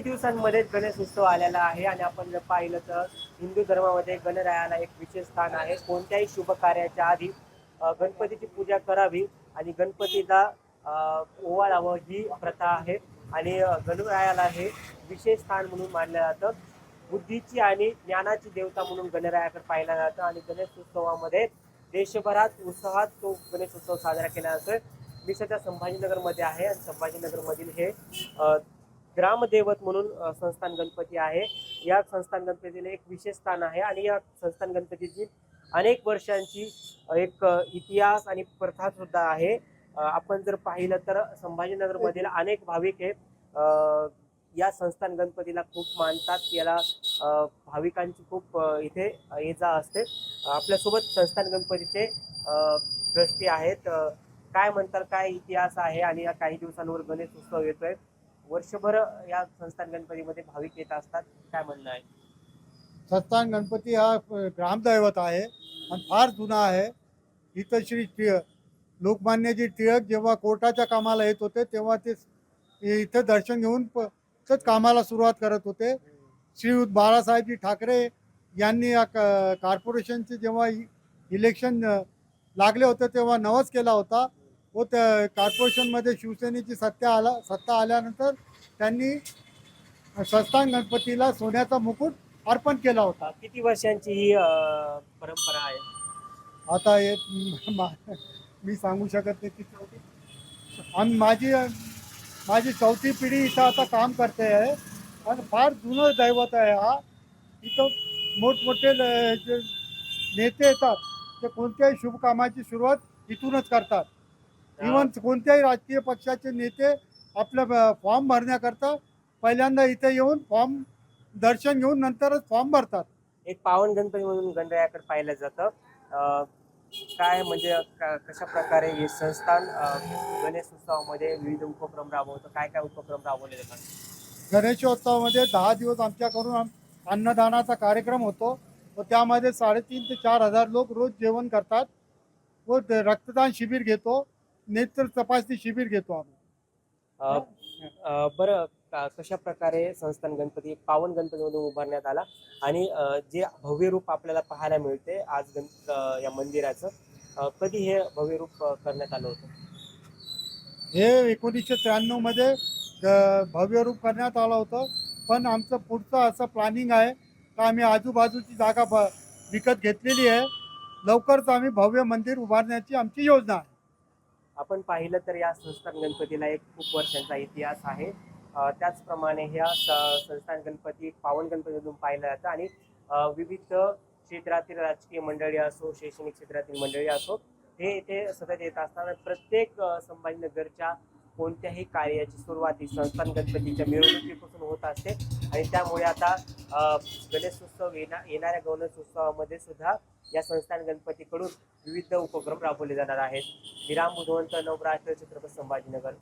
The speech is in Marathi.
दिवसांमध्ये गणेश उत्सव आलेला आहे आणि आपण जर पाहिलं तर हिंदू धर्मामध्ये गणरायाला एक विशेष स्थान आहे. कोणत्याही शुभ कार्याच्या आधी गणपतीची पूजा करावी आणि गणपतीला ओवाळावं ही प्रथा आहे. आणि गणरायाला हे विशेष स्थान म्हणून मानलं जातं. बुद्धीची आणि ज्ञानाची देवता म्हणून गणरायाकडे पाहिलं जातं आणि गणेश उत्सवामध्ये देशभरात उत्साहात तो गणेश उत्सव साजरा केला जातोय. मी सध्या संभाजीनगरमध्ये आहे आणि संभाजीनगरमधील हे ग्रामदेवत म्हणून संस्थान गणपती आहे. या संस्थान गणपतीला एक विशेष स्थान आहे आणि या संस्थान गणपतीची अनेक वर्षांची एक इतिहास आणि प्रथा सुद्धा आहे. आपण जर पाहिलं तर संभाजीनगरमधील अनेक भाविक हे या संस्थान गणपतीला खूप मानतात. याला भाविकांची खूप इथे ये जा असते. आपल्यासोबत संस्थान गणपतीचे ट्रस्टी आहेत. काय म्हणतात काय इतिहास आहे आणि या काही दिवसांवर गणेश उत्सव येतोय? वर्षभर या संस्थान गणपतीमध्ये भाविक येत असतात. काय म्हणणं आहे? संस्थान गणपती हा ग्रामदैवत आहे आणि फार जुना आहे. इथं श्री टिळक लोकमान्यजी टिळक जेव्हा कोर्टाच्या कामाला येत होते तेव्हा ते इथं दर्शन घेऊन प- कामाला सुरुवात करत होते. श्री बाळासाहेबजी ठाकरे यांनी या क- कॉर्पोरेशनचे जेव्हा इ- इलेक्शन लागले होते तेव्हा नवस केला होता. व त्या कॉर्पोरेशनमध्ये शिवसेनेची सत्ता आला सत्ता आल्यानंतर त्यांनी संस्थान गणपतीला सोन्याचा मुकुट अर्पण केला होता. किती वर्षांची ही अ, परंपरा आहे? आता हे मा- मी सांगू शकत नाही किती होती आणि माझी माझी चौथी पिढी इथं आता काम करते आहे. आणि फार जुनं दैवत आहे हा. इथं मोठमोठे ल- जे नेते येतात ते कोणत्याही शुभ कामाची सुरुवात इथूनच करतात. इवन कोणत्याही राजकीय पक्षाचे नेते आपल्या फॉर्म भरण्याकरता पहिल्यांदा इथे येऊन फॉर्म दर्शन घेऊन नंतरच फॉर्म भरतात. एक पावन गणपती म्हणून गणरायाकडे पाहिलं जातं. काय म्हणजे कशा प्रकारे हे संस्थान गणेश उत्सवामध्ये विविध उपक्रम राबवतं? काय काय उपक्रम राबवले जातात? गणेशोत्सवामध्ये दहा दिवस आमच्याकडून आम- अन्नदानाचा कार्यक्रम होतो. व त्यामध्ये साडेतीन ते चार हजार लोक रोज जेवण करतात. व रक्तदान शिबिर घेतो. नेत्र तपासणी शिबिर घेतो आम्ही. अ, अ, बरं का- कशा प्रकारे संस्थान गणपती पावन गणपती म्हणून उभारण्यात आला आणि अ, जे भव्य रूप आपल्याला पाहायला मिळते आज गण अ, या मंदिराचं अ, कधी हे भव्य रूप अ, करण्यात आलं होतं? हे एकोणीसशे त्र्याण्णवमध्ये ग- भव्य रूप करण्यात आलं होतं. पण आमचं पुढचं असं प्लॅनिंग आहे का आम्ही आजूबाजूची जागा ब विकत घेतलेली आहे. लवकरच आम्ही भव्य मंदिर उभारण्याची आमची योजना आहे. आपण पाहिलं तर या संस्थान गणपतीला एक खूप वर्षांचा इतिहास आहे. त्याचप्रमाणे ह्या स- संस्थान गणपती पावन गणपतीमधून पाहिलं जातं आणि विविध क्षेत्रातील राजकीय मंडळी असो शैक्षणिक क्षेत्रातील मंडळी असो हे इथे सतत येत असताना प्रत्येक संभाजीनगरच्या कोणत्याही कार्याची सुरुवात ही संस्थान गणपतीच्या मिरवणुकीपासून होत असते. आणि त्यामुळे आता गणेश गणेशोत्सव येणा येणाऱ्या गणेशोत्सवामध्ये सुद्धा या संस्थान गणपतीकडून विविध उपक्रम राबवले जाणार आहेत. विराम बुधवंत नवरात्र छत्रपती संभाजीनगर.